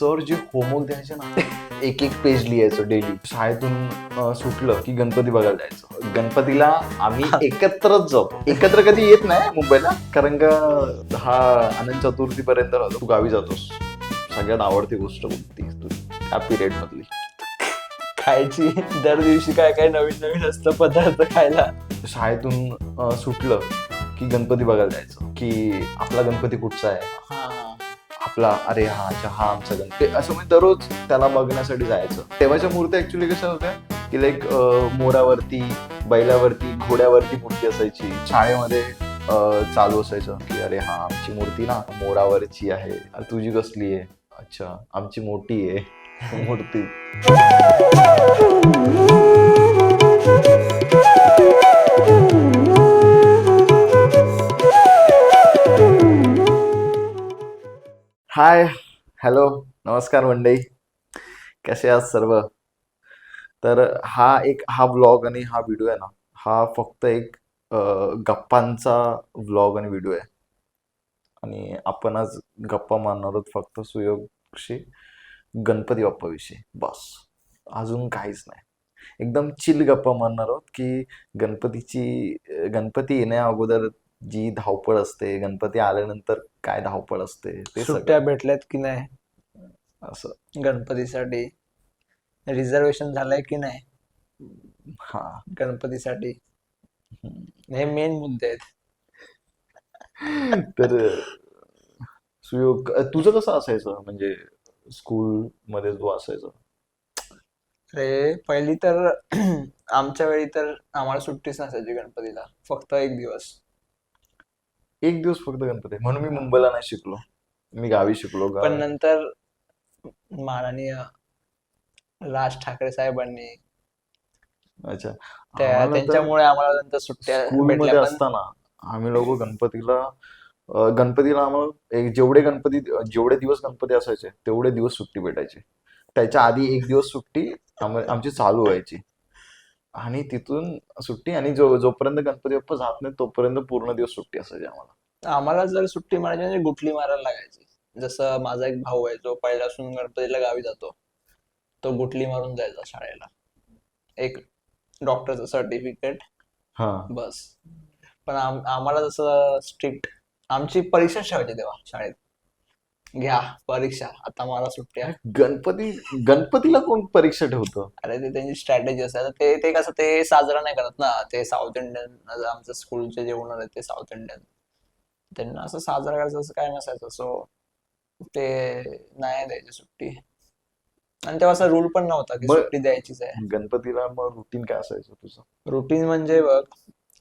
Sir जे homework द्यायचे ना एक एक पेज लिहायचं डेली शाळेतून अं, सुटलं की गणपती बघायला जायचं. गणपतीला आम्ही एकत्रच जातो एकत्र कधी येत नाही मुंबईला कारण का हा अनंत चतुर्थी पर्यंत राहतो. तू गावी जातोस. सगळ्यात आवडती गोष्ट कोणती? तू त्या पिरियड मधली. खायची. दर दिवशी काय काय नवीन नवीन असतं पदार्थ खायला. शाळेतून अं, सुटलं की गणपती बघायला जायचं. की आपला गणपती कुठचा आहे? आपला अरे हा अच्छा हा आमचा गणपती असं म्हणजे दररोज त्याला बघण्यासाठी जायचं. तेव्हाच्या मूर्ती ऍक्च्युली कशा होत्या? की लाईक मोरावरती बैलावरती घोड्यावरती मूर्ती असायची. शाळेमध्ये चालू असायचं की अरे हा आमची मूर्ती ना मोरावरची आहे. तुझी कसली आहे? अच्छा आमची मोठी आहे. मूर्ती. हाय हॅलो नमस्कार मंडई कसे आहात सर्व? तर हा एक हा व्लॉग आणि हा व्हिडिओ आहे ना हा फक्त एक गप्पांचा व्लॉग आणि व्हिडिओ आहे. आणि आपण आज गप्पा मारणार आहोत फक्त सुयोगशी गणपती बाप्पाविषयी. बस. अजून काहीच नाही. एकदम चिल गप्पा मारणार आहोत की गणपतीची गणपती येण्या अगोदर जी धावपळ असते गणपती आल्यानंतर काय धावपळ असते ते सुट्ट्या भेटल्यात की नाही? असं. गणपतीसाठी रिझर्वेशन झालंय की नाही? हा. गणपतीसाठी. हे मेन मुद्दे आहेत. तर सुयोग तुझं कसं असायचं? म्हणजे स्कूल मध्ये जो असायचं. अरे पहिली तर आमच्या वेळी तर आम्हाला सुट्टीच नसायची गणपतीला. फक्त एक दिवस. एक दिवस फक्त गणपती म्हणून मी मुंबईला नाही शिकलो. मी गावी शिकलो पण गावी नंतर माननीय राज ठाकरे साहेबांनी अच्छा. त्या आम्हाला तर त्यांच्यामुळे आम्हाला नंतर सुट्ट्या भेटल्या पण असताना आम्ही लोक गणपतीला अं, गणपतीला आम्हाला एक जेवढे गणपती जेवढे दिवस गणपती असायचे तेवढे दिवस सुट्टी भेटायची. त्याच्या आधी एक दिवस सुट्टी आम- आमची चालू व्हायची. आणि तिथून सुट्टी आणि जो जोपर्यंत गणपती बाप्पा जात नाही तोपर्यंत पूर्ण दिवस सुट्टी असायची आम्हाला. आम्हाला जर सुट्टी मारायची म्हणजे गुटली मारायला लागायची. जसं माझा एक भाऊ आहे जो पहिल्यापासून गणपतीला गावी जातो तो गुटली मारून जायचा शाळेला. एक डॉक्टरचं सर्टिफिकेट हा. बस. पण आम- आम्हाला जसं स्ट्रिक्ट आमची परीक्षा ठेवायची तेव्हा शाळेत. घ्या परीक्षा. आता मला सुट्ट्या. गणपती गणपतीला कोण परीक्षा ठेवतं? अरे ते त्यांची स्ट्रॅटेजी असते. आता ते ते कसं ते साजरा नाही करत ना. ते साऊथ इंडियन आमचं स्कूलचे जे आहेत ते साऊथ इंडियन त्यांना असं साजरा करायचं असं काय नसायचं. सो ते नाही द्यायची सुट्टी. आणि तेव्हा असा रूल पण नव्हता की सुट्टी द्यायचीच आहे. गणपतीला मग रुटीन काय असायचं तुझं? रुटीन म्हणजे बघ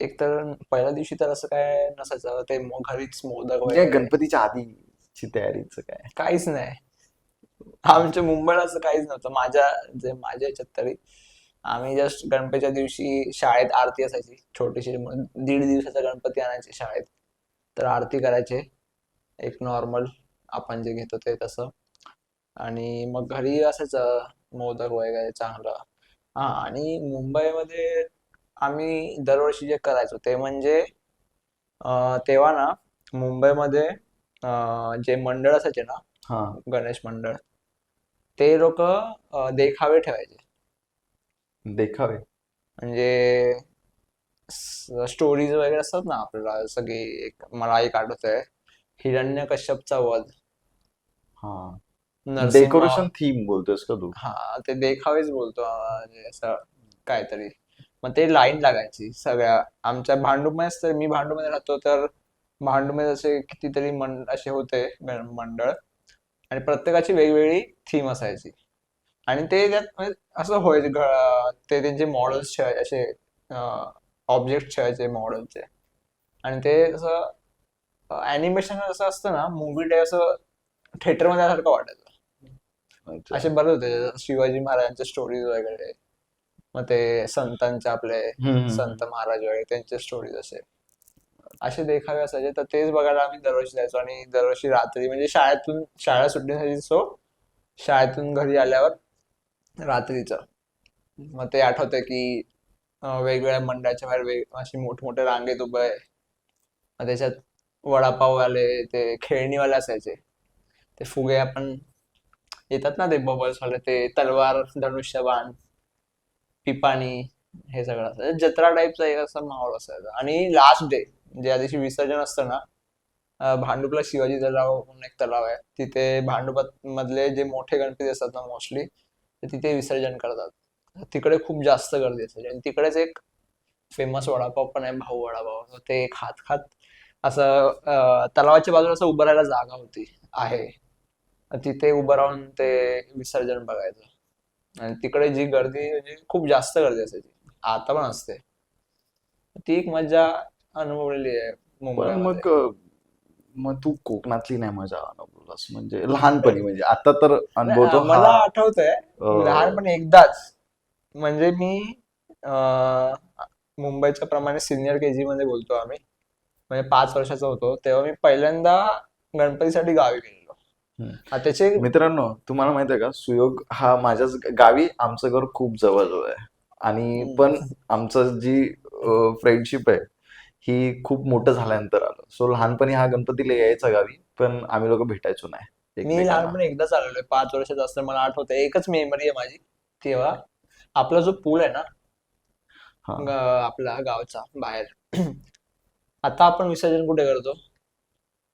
एक तर पहिल्या दिवशी तर असं काय नसायचं. ते घरीच मोदक वगैरे. गणपतीच्या आधीची तयारीचं काय? काहीच नाही. आमच्या मुंबईला असं काहीच नव्हतं. माझ्या जे माझ्या याच्यात तरी आम्ही जस्ट गणपतीच्या दिवशी शाळेत आरती असायची छोटीशी. दीड दिवसाचा गणपती आणायचे शाळेत. तर आरती करायचे. एक नॉर्मल आपण जे घेतो ते तसं. आणि मग घरी असायचं. मोदक वगैरे चांगलं. हा आणि मुंबईमध्ये आम्ही दरवर्षी जे करायचो ते म्हणजे अं, तेव्हा ना मुंबईमध्ये अं, जे मंडळ असायचे ना हा. गणेश मंडळ ते लोक देखावे ठेवायचे. देखावे. म्हणजे स्टोरीज वगैरे असतात ना आपल्याला सगळी एक मला एक आठवत आहे हिरण्यकश्यपचा वध. हा. नरसिंह डेकोरेशन थीम बोलतोयस का तू? हा ते देखावेच बोलतो अं, म्हणजे असं काहीतरी. मग ते लाईन लागायची सगळ्या. आमच्या भांडूपमध्येच तर मी भांडूपमध्ये राहतो तर भांडूपमध्ये असे कितीतरी मंड असे होते मंडळ. आणि प्रत्येकाची वेगवेगळी थीम असायची. आणि ते त्यात म्हणजे असं घ- ते त्यांचे मॉडेल्स ठेवायचे असे ऑब्जेक्ट ठेवायचे मॉडेलचे आणि ते असं अॅनिमेशन असं असतं ना मूवी टाईप असं थिएटरमध्ये सारखं वाटायचं. असे बरेच होते शिवाजी महाराजांच्या स्टोरीज वगैरे. मग ते संतांचे आपले. संत महाराज वगैरे त्यांचे स्टोरीज असे. असे देखावे असायचे म्हणजे, तर तेच बघायला आम्ही दरवर्षी जायचो. आणि दरवर्षी रात्री म्हणजे शाळेतून शाळा सुटण्यासाठी सो शाळेतून घरी आल्यावर रात्रीचं. मग ते आठवतंय की वेगवेगळ्या मंडळाच्या बाहेर वेग अशी मोठमोठ्या रांगेत उभं आहे. मग त्याच्यात वडापाववाले ते खेळणीवाले असायचे. ते फुगे आपण येतात ना ते बबल्स वाले ते तलवार धनुष्यबाण पिपाणी हे सगळं असं. जत्रा टाईपचा एक असा माहोल असायचा. आणि लास्ट डे ज्या दिवशी विसर्जन असतं ना भांडुपला शिवाजी तलाव म्हणून एक तलाव आहे. तिथे भांडुपात मधले जे मोठे गणपती असतात ना मोस्टली ते तिथे विसर्जन करतात. तिकडे खूप जास्त गर्दी असते. आणि तिकडेच एक फेमस वडापाव पण आहे भाऊ वडापाव. ते खात खात असं तलावाच्या बाजूला असं उभं राहायला जागा होती आहे. तिथे उभं राहून ते विसर्जन बघायचं. आणि तिकडे जी गर्दी म्हणजे खूप जास्त गर्दी असायची आता पण असते. ती एक मजा अनुभवलेली आहे पण मुंबईमध्ये मग मग तू कोकणातली नाही मजा अनुभवलास म्हणजे लहानपणी म्हणजे आता तर अनुभवतो मला हा, आठवतंय अं, लहानपणी एकदाच म्हणजे मी अं, मुंबईच्या प्रमाणे सिनियर के जी मध्ये बोलतो आम्ही म्हणजे पाच वर्षाचा होतो तेव्हा मी पहिल्यांदा गणपतीसाठी गावी गेलेलो. हम्म. आता त्याचे मित्रांनो तुम्हाला माहीत आहे का सुयोग हा माझ्याच गावी आमचं घर खूप जवळजवळ आहे. आणि. पण आमचं जी फ्रेंडशिप आहे ही खूप मोठं झाल्यानंतर आलं. सो लहानपणी हा गणपतीला यायचा गावी पण आम्ही लोक भेटायचो नाही. मी. लहानपणी एकदाच आलेलो पाच वर्षाचा असताना मला आठवतं एकच मेमरी आहे माझी. तेव्हा आपला जो पूल आहे ना आपला गावचा बाहेर. आता आपण विसर्जन कुठे करतो?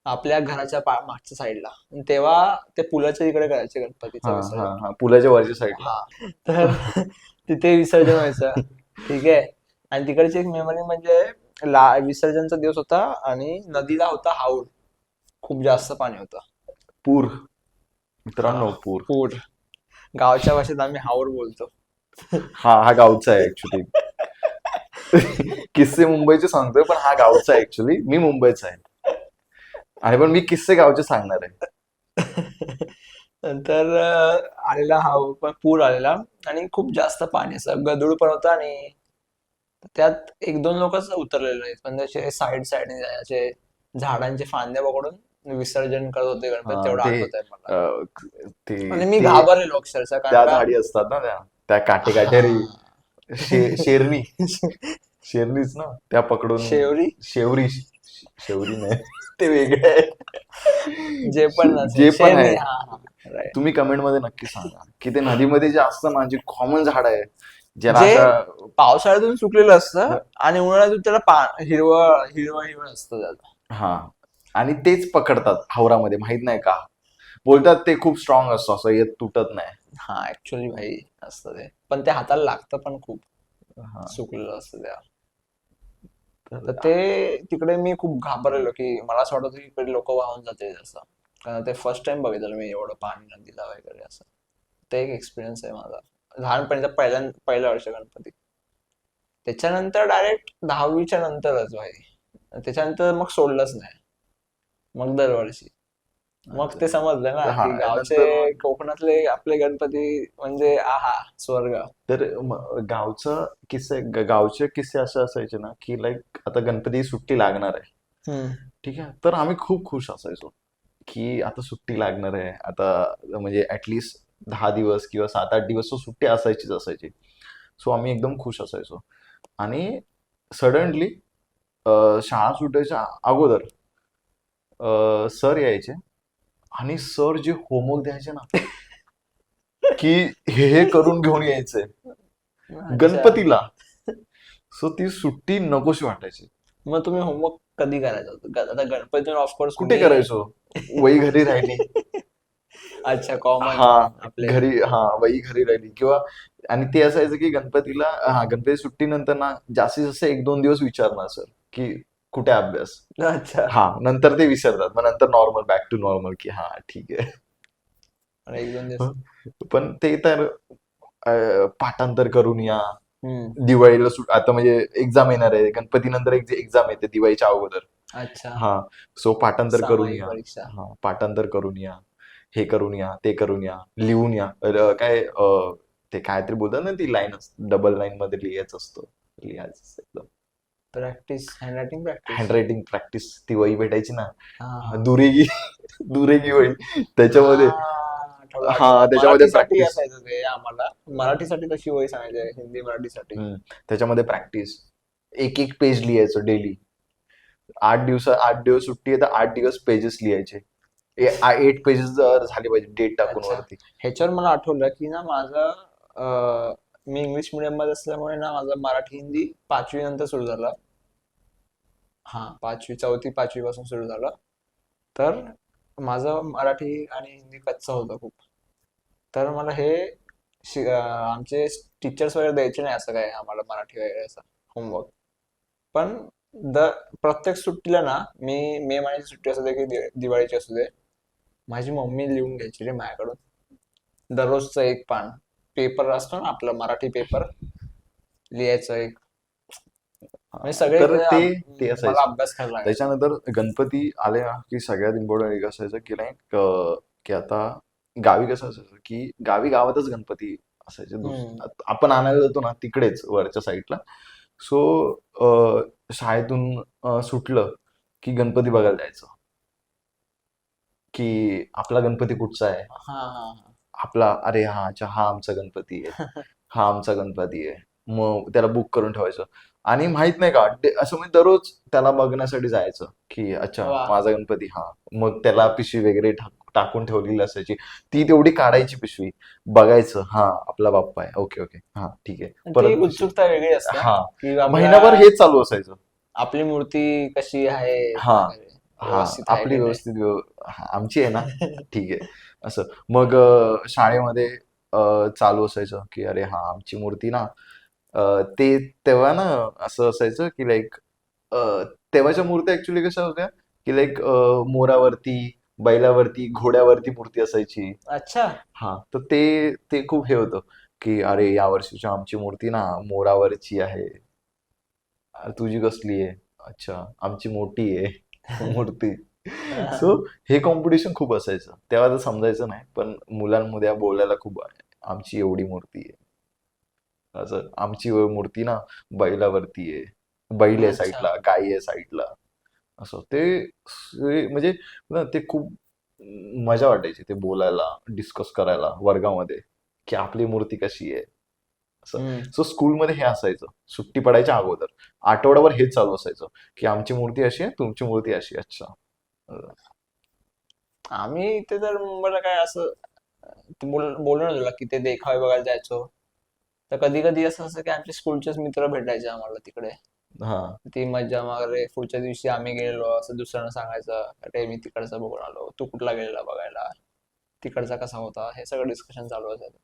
आपल्या घराच्या मागच्या साईडला तेव्हा ते पुलाच्या तिकडे करायचे गणपतीचं पुलाच्या वरच्या साईडला हा. तर तिथे विसर्जन व्हायचं. ठीक आहे. आणि तिकडची एक मेमरी म्हणजे ला विसर्जनचा दिवस होता आणि नदीला होता हाऊड. खूप जास्त पाणी होतं. पूर. मित्रांनो. पूर. पूर. गावच्या भाषेत आम्ही हाऊड बोलतो. हा हा गावचा आहे ऍक्च्युली किस्से मुंबईचे सांगतोय पण हा गावचा आहे ऍक्च्युली मी मुंबईचा आहे. आणि पण मी किस्से गावचे सांगणार आहे. नंतर आलेला हा पण पूर आलेला आणि खूप जास्त पाणी असं गदूळ पण होतं आणि त्यात एक दोन लोकच उतरलेले नाहीत पण त्याचे साईड साईडने असे झाडांचे फांद्या पकडून विसर्जन करत होते गणपती. तेवढं आठवत आहे मला. मी घाबरलेलो अक्षरशः त्या झाडी असतात ना त्या. त्या काटे काटेरी शेरणी. शेरणीच ना. त्या पकडून शेवरी? शेवरी. शेवरी नाही. ते वेगळे. जे पण. जे पण आहे. तुम्ही कमेंटमध्ये नक्की सांगा. की ते नदीमध्ये जे असतं ना जे कॉमन झाड आहे जे- पावसाळ्यातून सुकलेलं असतं आणि उन्हाळ्यातून त्याला पा हिरवं हिरवं हिरवं असतं त्याला. हा. आणि तेच पकडतात हावरामध्ये माहीत नाही का? बोलतात ते खूप स्ट्रॉंग असतं असं येत तुटत नाही. हा ऍक्च्युली भाई असतं ते. पण ते हाताला लागतं पण खूप. हा. सुकलेलं असतं त्या तर ते तिकडे मी खूप घाबरलेलो की मला असं वाटत की इकडे लोक वाहून जाते असं. कारण ते फर्स्ट टाइम बघितलं मी एवढं पाणी नदीला वगैरे असं. ते एक एक्सपिरियन्स आहे माझा. लहानपणीचा पहिल्या पहिल्या वर्ष गणपती. त्याच्यानंतर डायरेक्ट दहावीच्या नंतरच भाई. त्याच्यानंतर मग सोडलंच नाही. मग दरवर्षी. मग ते समजलं ना की गावचे कोकणातले आपले गणपती म्हणजे आहा स्वर्ग. तर गावचं किस्से गावचे किस्से असे असायचे ना की लाईक आता गणपती सुट्टी लागणार आहे. ठीक आहे? तर आम्ही खूप खुश असायचो की आता सुट्टी लागणार आहे. आता म्हणजे ऍटलिस्ट दहा दिवस किंवा सात आठ दिवस सुट्टी असायचीच असायची. सो आम्ही एकदम खुश असायचो. आणि सडनली शाळा सुटायच्या अगोदर सर यायचे आणि सर जे होमवर्क द्यायचे ना की हे हे करून घेऊन यायचंय अच्छा. गणपतीला. सो ती सुट्टी नकोशी वाटायची. मग तुम्ही होमवर्क कधी करायचं आता गणपती ऑफकोर्स कुठे करायचो? वही घरी राहिली. अच्छा कॉमन हा आपले घरी हा वही घरी राहिली. किंवा आणि ते असायचं की गणपतीला हा गणपती सुट्टीनंतर ना जास्तीत जास्त एक दोन दिवस विचारणार सर की कुठे अभ्यास? अच्छा. हा नंतर ते विसरतात. मग नंतर नॉर्मल बॅक टू नॉर्मल की हा ठीक आहे. आणि एक दोन दिवस. पण ते तर अं, पाठांतर करून या. हम्म. दिवाळीला सुट आता म्हणजे एक्झाम येणार आहे. गणपती नंतर एक एक्झाम येते दिवाळीच्या अगोदर. अच्छा. हा. सो पाठांतर करून सामायिक या. परीक्षा. हा पाठांतर करून या. हे करून या ते करून या लिहून या. काय ते काहीतरी बोलतात ना ती लाईन डबल लाईन मध्ये लिहायचं असतं. लिहायचं एकदम. Practice handwriting practice handwriting practice ती वही भेटायची ना. दुरेगी दुरेगी वही. त्याच्यामध्ये हा, त्याच्यामध्ये ते आम्हाला. मराठीसाठी तशी वही सांगायची हिंदी मराठीसाठी. त्याच्यामध्ये प्रॅक्टिस एक एक पेज लिहायचं डेली आठ दिवस आठ दिवस सुट्टी आहे तर आठ दिवस पेजेस लिहायचे. एट पेजेस झाले पाहिजे डेट टाकून अच्छा. वरती. ह्याच्यावर मला आठवलं की ना माझं अं, मी इंग्लिश मिडियममध्ये असल्यामुळे ना माझं मराठी हिंदी पाचवी नंतर सुरू झालं. हा पाचवी चौथी पाचवी पासून सुरू झालं. तर माझं मराठी आणि हिंदी कच्चं होतं खूप. तर मला हे शि- अं, आमचे टीचर्स वगैरे द्यायचे नाही असं काय आम्हाला मराठी वगैरे असं होमवर्क पण दर प्रत्येक सुट्टीला ना मी मे महिन्याची सुट्टी असू दे की दि- दिवाळीची असू दे माझी मम्मी लिहून घ्यायची रे माझ्याकडून. दररोजचं एक पान. पेपर असतो ना आपला मराठी पेपर. लिहायचं एक. सगळे ते ते असायचं. अभ्यास करायला. त्याच्यानंतर गणपती आले ना की सगळ्यात इम्पॉर्टंट एक असायचं की लाईक की आता गावी कसं असायचं की गावी गावातच गणपती असायचे. आपण आणायला जातो ना तिकडेच वरच्या साईडला. सो शाळेतून सुटलं की गणपती बघायला जायचं. की आपला गणपती कुठचा आहे? हा हा हा. आपला अरे हा अच्छा हा आमचा गणपती आहे. हा आमचा गणपती आहे. मग त्याला बुक करून ठेवायचं. आणि माहीत नाही का असं म्हणजे दररोज त्याला बघण्यासाठी जायचं की अच्छा. माझा गणपती हा. मग त्याला पिशवी वगैरे टाक- टाकून ठेवलेली असायची. ती तेवढी काढायची पिशवी. बघायचं हा आपला बाप्पा आहे. Okay okay. हा ठीक आहे. परत उत्सुकता वेगळी असते हा. महिनाभर हेच चालू असायचं. आपली मूर्ती कशी आहे? हा. हा आपली. व्यवस्थित व्यव- आमची आहे ना ठीक आहे. असं. मग शाळेमध्ये चालू असायचं की अरे हा आमची मूर्ती ना ते तेव्हा ना असं असायचं की लाईक तेव्हाच्या मूर्त्या ऍक्च्युली कशा होत्या? की लाईक मोरावरती बैलावरती घोड्यावरती मूर्ती असायची. अच्छा. हा तर ते ते खूप हे होतं की अरे या वर्षीची आमची मूर्ती ना मोरावरची आहे. तुझी कसली आहे? अच्छा आमची मोठी आहे. मूर्ती. सो हे कॉम्पिटिशन खूप असायचं. तेव्हा तर समजायचं नाही पण मुलांमध्ये बोलायला खूप आमची एवढी मूर्ती आहे. असं आमची मूर्ती ना बैलावरती आहे. बैल आहे. साईडला गाई आहे साईडला. असं ते ते म्हणजे ना ते खूप मजा वाटायची ते बोलायला डिस्कस करायला वर्गामध्ये की आपली मूर्ती कशी आहे? असं. सो स्कूलमध्ये हे असायचं. सुट्टी पडायच्या अगोदर. आठवड्याभर हेच चालू असायचं की आमची मूर्ती अशी आहे तुमची मूर्ती अशी. अच्छा. आम्ही इथे तर मुंबईला काय असं ते बोल बोललो ना तुला की ते देखावे बघायला जायचो. तर कधी कधी असं असं की आमचे स्कूलचेच मित्र भेटायचे आम्हाला तिकडे. हा. ती मज्जा वगैरे पुढच्या दिवशी आम्ही गेलेलो असं दुसऱ्यांना सांगायचं अरे मी तिकडचा बघून आलो. तू कुठला गेलेला बघायला? तिकडचा कसा होता? हे सगळं डिस्कशन चालू असायचं.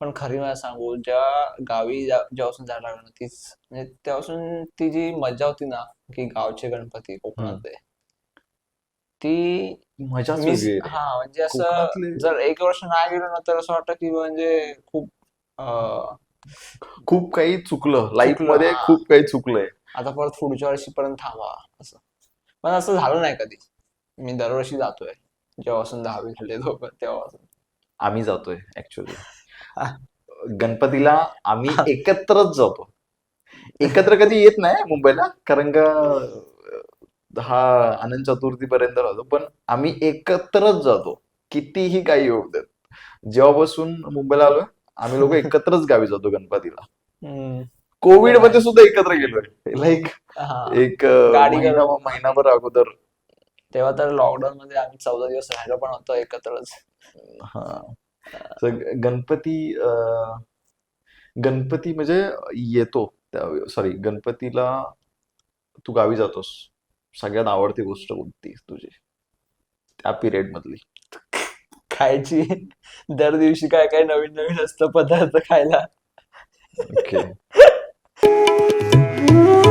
पण खरी मला सांगू ज्या गावी जेव्हापासून जायला लागलो ना तीच म्हणजे तेव्हापासून ती जी मज्जा होती ना की गावचे गणपती कोकणातले ती आहे. हा म्हणजे असं जर एक वर्ष नाही गेलो ना तर असं वाटतं की म्हणजे खूप खूप काही चुकलं. लाईफमध्ये. खूप काही चुकलंय. आता परत पुढच्या वर्षीपर्यंत थांबा असं. पण असं झालं नाही कधी. मी दरवर्षी जातोय. जेव्हापासून दहावी झाले तेव्हापासून. आम्ही जातोय ऍक्च्युली गणपतीला आम्ही एकत्रच जातो. एकत्र कधी येत नाही मुंबईला कारण का हा अनंत चतुर्थी पर्यंत राहतो. पण आम्ही एकत्रच जातो. कितीही काही होऊ देत. जेव्हापासून मुंबईला आलोय आम्ही लोक एकत्रच गावी जातो गणपतीला. कोविडमध्ये सुद्धा एकत्र गेलोय. लाईक. एक. महिनाभर अगोदर. तेव्हा तर लॉकडाऊन मध्ये आम्ही चौदा दिवस राहिलो पण होतो एकत्रच. हा. गणपती अं, गणपती म्हणजे येतो सॉरी गणपतीला तू गावी जातोस. सगळ्यात आवडती गोष्ट कोणती तुझी? त्या पिरियड मधली. खायची दर दिवशी काय काय नवीन नवीन असतं पदार्थ खायला. ओके